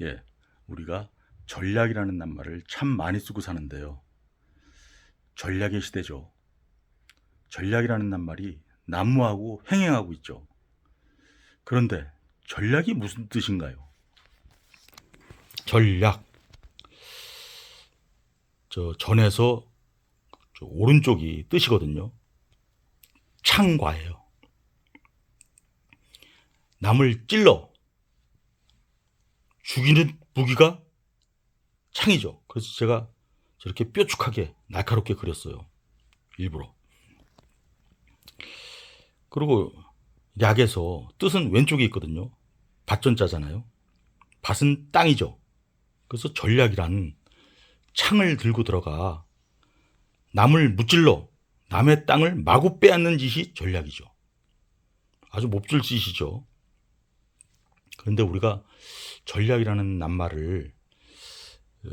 예, 우리가 전략이라는 낱말을 참 많이 쓰고 사는데요. 전략의 시대죠. 전략이라는 낱말이 난무하고 횡행하고 있죠. 그런데 전략이 무슨 뜻인가요? 전략. 저 전에서 저 오른쪽이 뜻이거든요. 창과예요. 남을 찔러 죽이는 무기가 창이죠. 그래서 제가 저렇게 뾰족하게 날카롭게 그렸어요. 일부러. 그리고 약에서 뜻은 왼쪽에 있거든요. 밭전자잖아요. 밭은 땅이죠. 그래서 전략이란 창을 들고 들어가 남을 무찔러 남의 땅을 마구 빼앗는 짓이 전략이죠. 아주 몹쓸 짓이죠. 그런데 우리가 전략이라는 낱말을 어,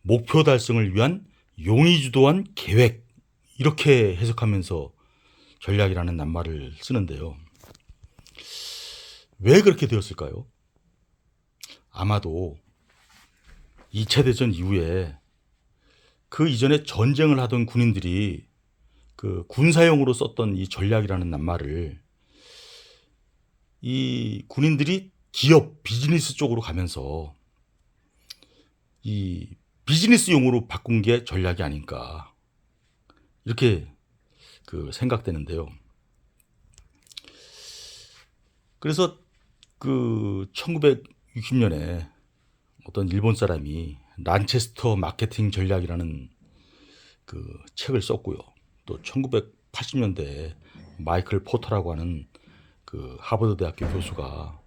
목표 달성을 위한 용의 주도한 계획 이렇게 해석하면서 전략이라는 낱말을 쓰는데요. 왜 그렇게 되었을까요? 아마도 2차 대전 이후에 그 이전에 전쟁을 하던 군인들이 그 군사용으로 썼던 이 전략이라는 낱말을 이 군인들이 기업 비즈니스 쪽으로 가면서 이 비즈니스용으로 바꾼 게 전략이 아닌가 이렇게 그 생각되는데요. 그래서 그 1960년에 어떤 일본 사람이 란체스터 마케팅 전략이라는 그 책을 썼고요. 또 1980년대에 마이클 포터라고 하는 그 하버드 대학교 교수가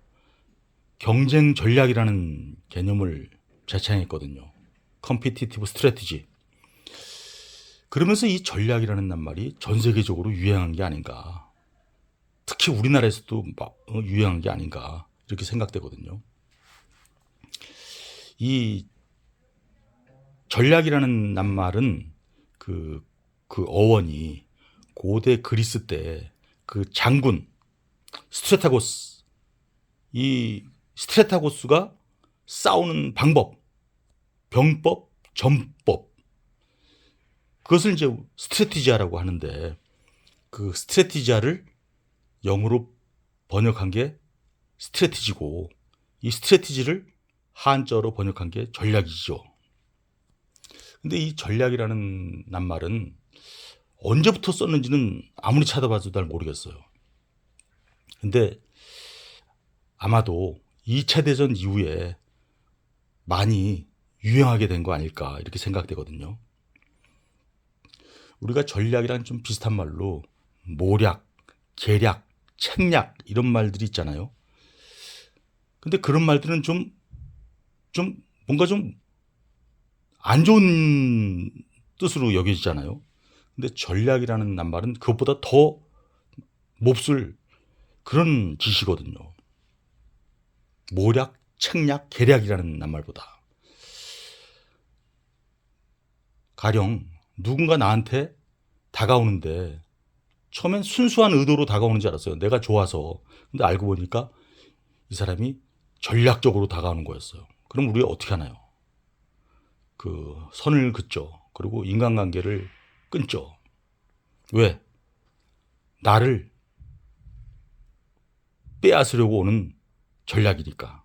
경쟁 전략이라는 개념을 제창했거든요. 컴피티티브 스트래티지. 그러면서 이 전략이라는 낱말이 전 세계적으로 유행한 게 아닌가. 특히 우리나라에서도 막 어, 유행한 게 아닌가. 이렇게 생각되거든요. 이 전략이라는 낱말은 그, 그 어원이 고대 그리스 때 그 장군 스트레타고스 이 스트레타고스가 싸우는 방법, 병법, 전법 그것을 이제 스트레티지아라고 하는데 그 스트레티지아를 영어로 번역한 게 스트레티지고 이 스트레티지를 한자로 번역한 게 전략이죠. 근데 이 전략이라는 낱말은 언제부터 썼는지는 아무리 찾아봐도 잘 모르겠어요. 근데 아마도 2차 대전 이후에 많이 유행하게 된 거 아닐까 이렇게 생각되거든요. 우리가 전략이랑 좀 비슷한 말로 모략, 계략, 책략 이런 말들이 있잖아요. 근데 그런 말들은 좀, 좀 뭔가 좀 안 좋은 뜻으로 여겨지잖아요. 근데 전략이라는 낱말은 그것보다 더 몹쓸 그런 짓이거든요. 모략, 책략, 계략이라는 낱말보다. 가령 누군가 나한테 다가오는데 처음엔 순수한 의도로 다가오는 줄 알았어요. 내가 좋아서. 근데 알고 보니까 이 사람이 전략적으로 다가오는 거였어요. 그럼 우리가 어떻게 하나요? 그 선을 긋죠. 그리고 인간관계를 끊죠. 왜? 나를 빼앗으려고 오는 전략이니까.